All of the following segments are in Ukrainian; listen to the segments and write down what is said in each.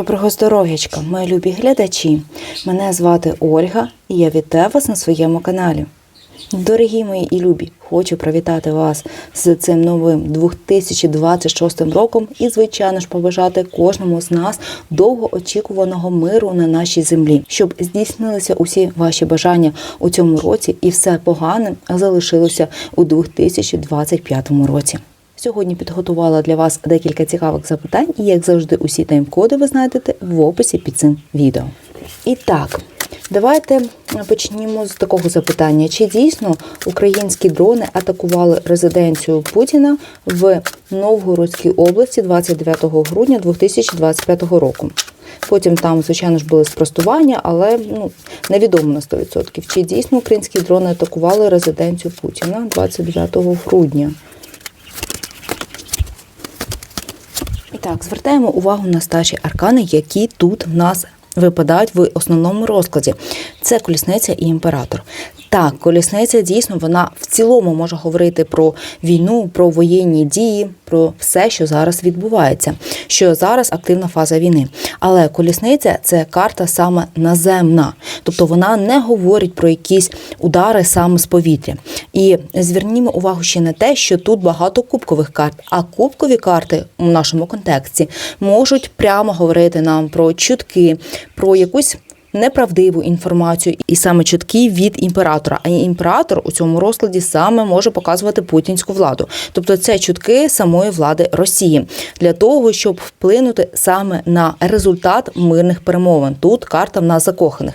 Доброго здоров'ячка, мої любі глядачі. Мене звати Ольга і я вітаю вас на своєму каналі. Дорогі мої і любі, хочу привітати вас з цим новим 2026 роком і, звичайно ж, побажати кожному з нас довгоочікуваного миру на нашій землі, щоб здійснилися усі ваші бажання у цьому році і все погане залишилося у 2025 році. Сьогодні підготувала для вас декілька цікавих запитань, і як завжди, усі тайм-коди ви знайдете в описі під цим відео. І так, давайте почнімо з такого запитання: чи дійсно українські дрони атакували резиденцію Путіна в Новгородській області 29 грудня 2025 року? Потім там, звичайно ж, були спростування, але ну невідомо на 100%. Чи дійсно українські дрони атакували резиденцію Путіна 29 грудня? Так, звертаємо увагу на старші аркани, які тут в нас випадають в основному розкладі. Це колісниця і імператор. Так, колісниця дійсно вона в цілому може говорити про війну, про воєнні дії, про все, що зараз відбувається, що зараз активна фаза війни. Але колісниця це карта саме наземна, тобто вона не говорить про якісь удари саме з повітря. І звернімо увагу ще на те, що тут багато кубкових карт, а кубкові карти у нашому контексті можуть прямо говорити нам про чутки, про якусь неправдиву інформацію і саме чутки від імператора. А імператор у цьому розкладі саме може показувати путінську владу, тобто це чутки самої влади Росії для того, щоб вплинути саме на результат мирних перемовин. Тут карта в нас закоханих.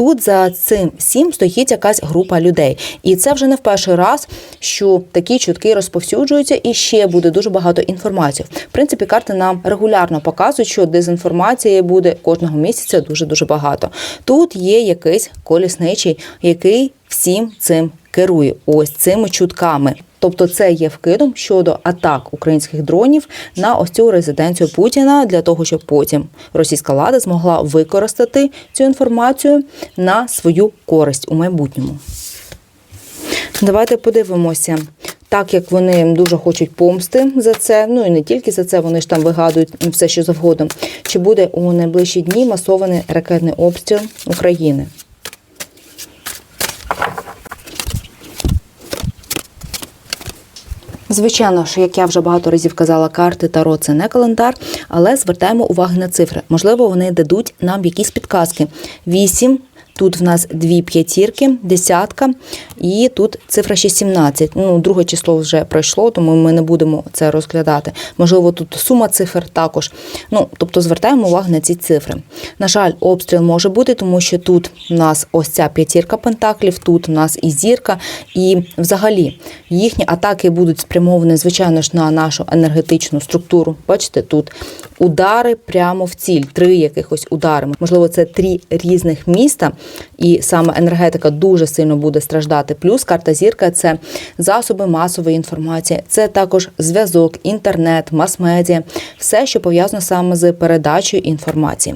Тут за цим всім стоїть якась група людей, і це вже не в перший раз, що такі чутки розповсюджуються, і ще буде дуже багато інформації. В принципі, карти нам регулярно показують, що дезінформації буде кожного місяця дуже дуже багато. Тут є якийсь колісничий, який всім цим керує. Ось цими чутками. Тобто це є вкидом щодо атак українських дронів на ось цю резиденцію Путіна для того, щоб потім російська влада змогла використати цю інформацію на свою користь у майбутньому. Давайте подивимося. Так як вони дуже хочуть помсти за це, ну і не тільки за це, вони ж там вигадують все, що завгодно. Чи буде у найближчі дні масований ракетний обстріл України? Звичайно ж, як я вже багато разів казала, карти Таро це не календар, але звертаємо увагу на цифри. Можливо, вони дадуть нам якісь підказки. Вісім. Тут в нас дві п'ятірки, десятка, і тут цифра ще 17. Ну, друге число вже пройшло, тому ми не будемо це розглядати. Можливо, тут сума цифр також. Ну, тобто звертаємо увагу на ці цифри. На жаль, обстріл може бути, тому що тут у нас ось ця п'ятірка пентаклів, тут у нас і зірка, і взагалі їхні атаки будуть спрямовані, звичайно ж, на нашу енергетичну структуру. Бачите, тут удари прямо в ціль, три якихось удари. Можливо, це три різних міста, і саме енергетика дуже сильно буде страждати. Плюс карта зірка це засоби масової інформації, це також зв'язок, інтернет, мас-медіа, все, що пов'язано саме з передачею інформації.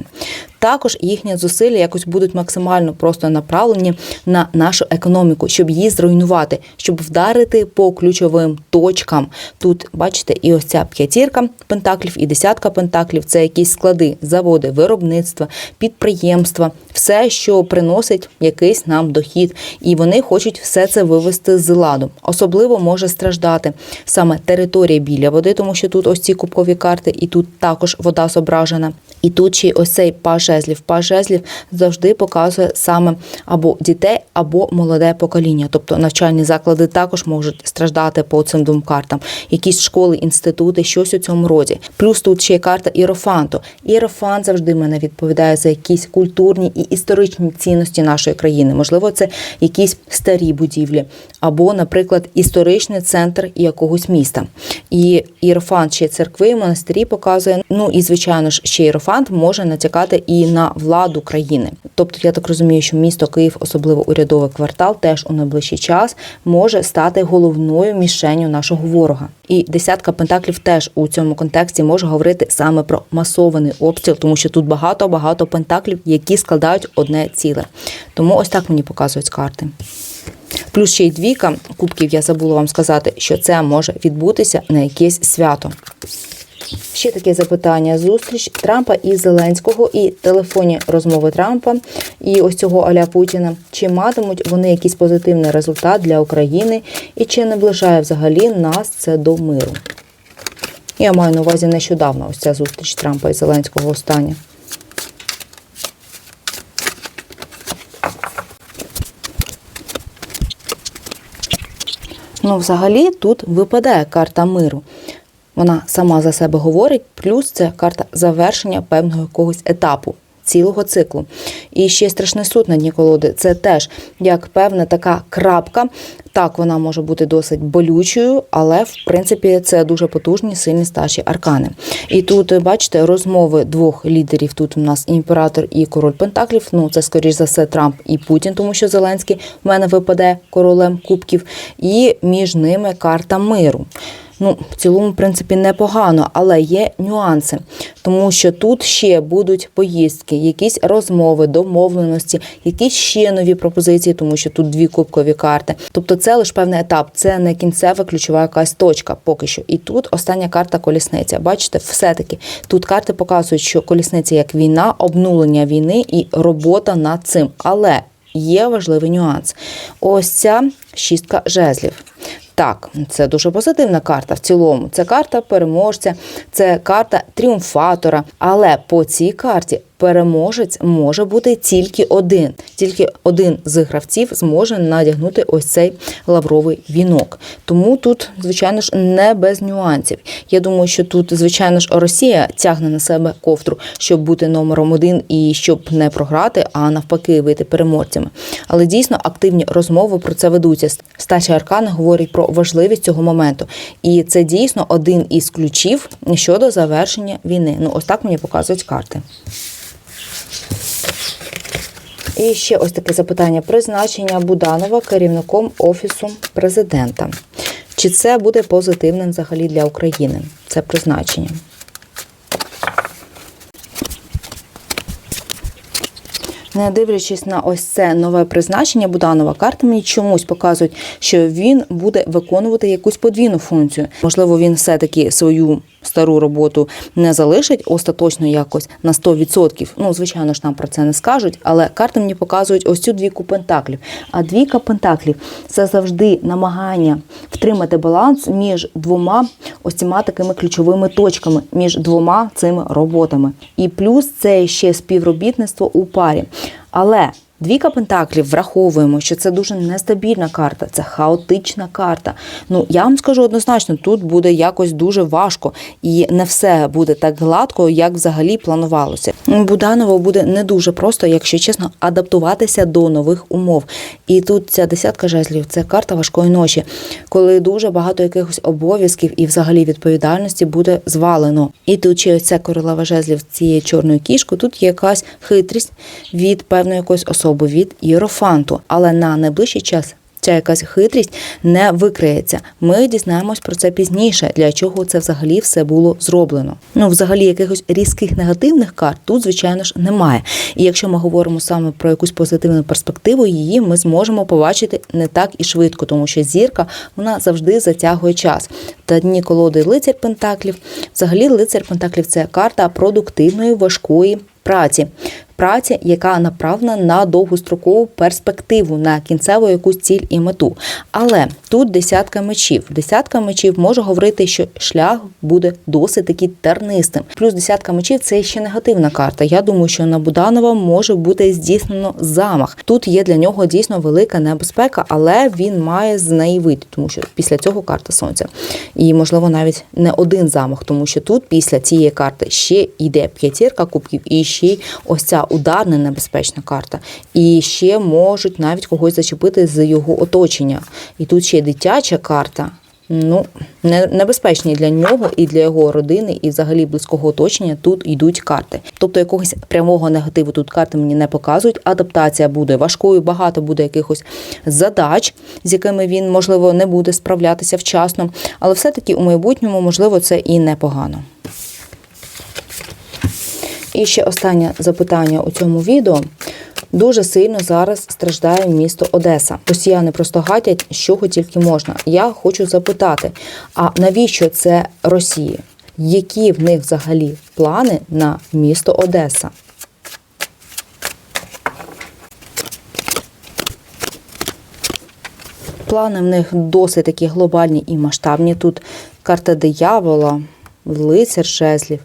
Також їхні зусилля якось будуть максимально просто направлені на нашу економіку, щоб її зруйнувати, щоб вдарити по ключовим точкам. Тут бачите, і ось ця п'ятірка пентаклів, і десятка пентаклів це якісь склади, заводи, виробництва, підприємства, все, що приносить якийсь нам дохід, і вони хочуть все це вивести з ладу. Особливо може страждати саме територія біля води, тому що тут ось ці кубкові карти, і тут також вода зображена. І тут ще ось цей паж жезлів. Паж жезлів завжди показує саме або дітей, або молоде покоління. Тобто навчальні заклади також можуть страждати по цим двом картам. Якісь школи, інститути, щось у цьому роді. Плюс тут ще є карта іерофанту. Іерофант завжди мене відповідає за якісь культурні і історичні цінності нашої країни. Можливо, це якісь старі будівлі, або, наприклад, історичний центр якогось міста. І іерофант ще церкви, монастирі показує. Ну і звичайно ж, ще іерофант може натякати і на владу країни. Тобто, я так розумію, що місто Київ, особливо урядовий квартал, теж у найближчий час може стати головною мішенью нашого ворога. І десятка пентаклів теж у цьому контексті може говорити саме про масований обстріл, тому що тут багато багато пентаклів, які складають одне ціле. Тому ось так мені показують карти. Плюс ще й двійка кубків, я забула вам сказати, що це може відбутися на якесь свято. Ще таке запитання: зустріч Трампа і Зеленського, і телефонні розмови Трампа і ось цього Аля Путіна. Чи матимуть вони якийсь позитивний результат для України, і чи наближає взагалі нас це до миру? Я маю на увазі нещодавно ось ця зустріч Трампа і Зеленського остання. Ну, взагалі, тут випадає карта миру. Вона сама за себе говорить, плюс це карта завершення певного якогось етапу. Цілого циклу. І ще страшний суд на дні колоди. Це теж як певна така крапка. Так, вона може бути досить болючою, але в принципі це дуже потужні, сильні старші аркани. І тут, бачите, розмови двох лідерів. Тут у нас імператор і король Пентаклів. Ну, це скоріш за все Трамп і Путін, тому що Зеленський в мене випаде королем кубків, і між ними карта миру. Ну, в цілому, в принципі, непогано, але є нюанси, тому що тут ще будуть поїздки, якісь розмови, домовленості, якісь ще нові пропозиції, тому що тут дві кубкові карти. Тобто, це лише певний етап, це не кінцева ключова якась точка поки що. І тут остання карта колісниця. Бачите, все-таки тут карти показують, що колісниця як війна, обнулення війни і робота над цим. Але є важливий нюанс. Ось ця шістка жезлів. Так, це дуже позитивна карта в цілому. Це карта переможця, це карта тріумфатора. Але по цій карті переможець може бути тільки один. Тільки один з гравців зможе надягнути ось цей лавровий вінок. Тому тут, звичайно ж, не без нюансів. Я думаю, що тут, звичайно ж, Росія тягне на себе ковтру, щоб бути номером один і щоб не програти, а навпаки, вийти переможцями. Але дійсно активні розмови про це ведуться. Старші аркани говорять про важливість цього моменту. І це дійсно один із ключів щодо завершення війни. Ну, ось так мені показують карти. І ще ось таке запитання: призначення Буданова керівником офісу президента. Чи це буде позитивним взагалі для України? Це призначення. Не дивлячись на ось це нове призначення Буданова, карти мені чомусь показують, що він буде виконувати якусь подвійну функцію. Можливо, він все-таки свою стару роботу не залишить остаточно якось на 100%. Ну, звичайно ж, нам про це не скажуть, але карти мені показують ось цю двійку пентаклів. А двійка пентаклів це завжди намагання втримати баланс між двома ось цими такими ключовими точками, між двома цими роботами. І плюс це ще співробітництво у парі. Але Двійка Пентаклів враховуємо, що це дуже нестабільна карта, це хаотична карта. Ну я вам скажу однозначно, тут буде якось дуже важко, і не все буде так гладко, як взагалі планувалося. Буданово буде не дуже просто, якщо чесно, адаптуватися до нових умов. І тут ця десятка жезлів це карта важкої ночі, коли дуже багато якихось обов'язків і взагалі відповідальності буде звалено. І тут ось ця королева жезлів цієї чорної кішки, тут є якась хитрість від певної якоїсь особи від Єрофанту, але на найближчий час. Ця якась хитрість не викриється. Ми дізнаємось про це пізніше, для чого це взагалі все було зроблено. Ну, взагалі, якихось різких негативних карт тут, звичайно ж, немає. І якщо ми говоримо саме про якусь позитивну перспективу, її ми зможемо побачити не так і швидко, тому що зірка вона завжди затягує час. Та дні колоди лицар Пентаклів. Взагалі, лицар Пентаклів це карта продуктивної важкої праці. Праці, яка направлена на довгострокову перспективу, на кінцеву якусь ціль і мету. Але тут десятка мечів. Десятка мечів може говорити, що шлях буде досить таки тернистим. Плюс десятка мечів це ще негативна карта. Я думаю, що на Буданова може бути здійснено замах. Тут є для нього дійсно велика небезпека, але він має з неї вийти, тому що після цього карта сонця. І можливо навіть не один замах, тому що тут після цієї карти ще йде п'ятірка кубків і ще ось ця ударна небезпечна карта. І ще можуть навіть когось зачепити з його оточення. І тут ще дитяча карта. Ну, небезпечні для нього і для його родини, і взагалі близького оточення тут йдуть карти. Тобто якогось прямого негативу тут карти мені не показують. Адаптація буде важкою, багато буде якихось задач, з якими він, можливо, не буде справлятися вчасно. Але все-таки у майбутньому, можливо, це і непогано. І ще останнє запитання у цьому відео. Дуже сильно зараз страждає місто Одеса. Росіяни просто гатять, з чого тільки можна. Я хочу запитати: а навіщо це Росії? які в них взагалі плани на місто Одеса. Плани в них досить такі глобальні і масштабні. Тут карта диявола, лицар жезлів,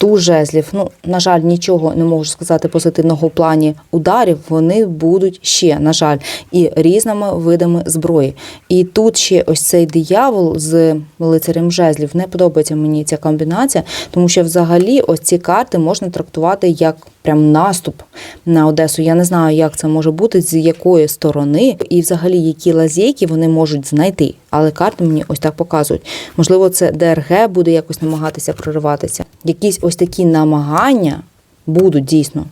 туз жезлів. Ну, на жаль, нічого не можу сказати позитивного в плані ударів. Вони будуть ще, на жаль, і різними видами зброї. І тут ще ось цей диявол з лицарем жезлів. Не подобається мені ця комбінація, тому що взагалі ось ці карти можна трактувати як прям наступ на Одесу. Я не знаю, як це може бути, з якої сторони, і взагалі які лазейки вони можуть знайти. Але карти мені ось так показують. Можливо, це ДРГ буде якось намагатися прориватися. Якісь ось такі намагання будуть дійсно.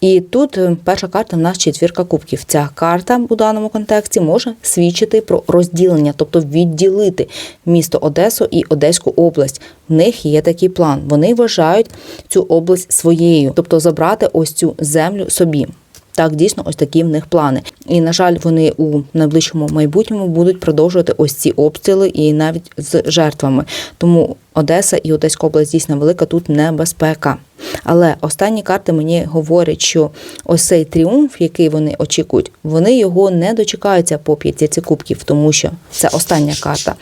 І тут е, перша карта в нас четвірка кубків. Ця карта у даному контексті може свідчити про розділення, тобто відділити місто Одесу і Одеську область. В них є такий план. Вони вважають цю область своєю, тобто забрати ось цю землю собі. Так, дійсно, ось такі в них плани. І, на жаль, вони у найближчому майбутньому будуть продовжувати ось ці обстріли і навіть з жертвами. Тому Одеса і Одеська область дійсно велика, тут небезпека. Але останні карти мені говорять, що ось цей тріумф, який вони очікують, вони його не дочекаються по п'ятірці кубків, тому що це остання карта.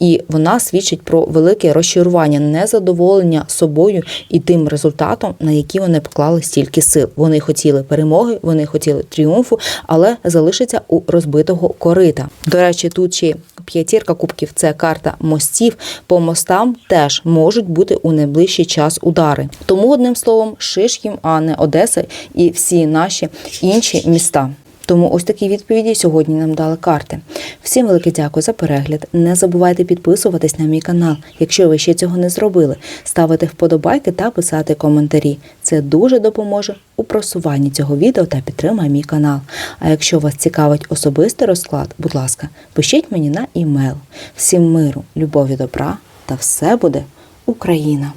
І вона свідчить про велике розчарування, незадоволення собою і тим результатом, на який вони поклали стільки сил. Вони хотіли перемоги, вони хотіли тріумфу, але залишиться у розбитого корита. До речі, тут ще п'ятірка кубків це карта мостів. По мостам теж можуть бути у найближчий час удари. Тому одним словом, Шишків, а не Одеса і всі наші інші міста. Тому ось такі відповіді сьогодні нам дали карти. Всім велике дякую за перегляд. Не забувайте підписуватись на мій канал, якщо ви ще цього не зробили, ставити вподобайки та писати коментарі. Це дуже допоможе у просуванні цього відео та підтримає мій канал. А якщо вас цікавить особистий розклад, будь ласка, пишіть мені на імейл. Всім миру, любові, добра та все буде Україна!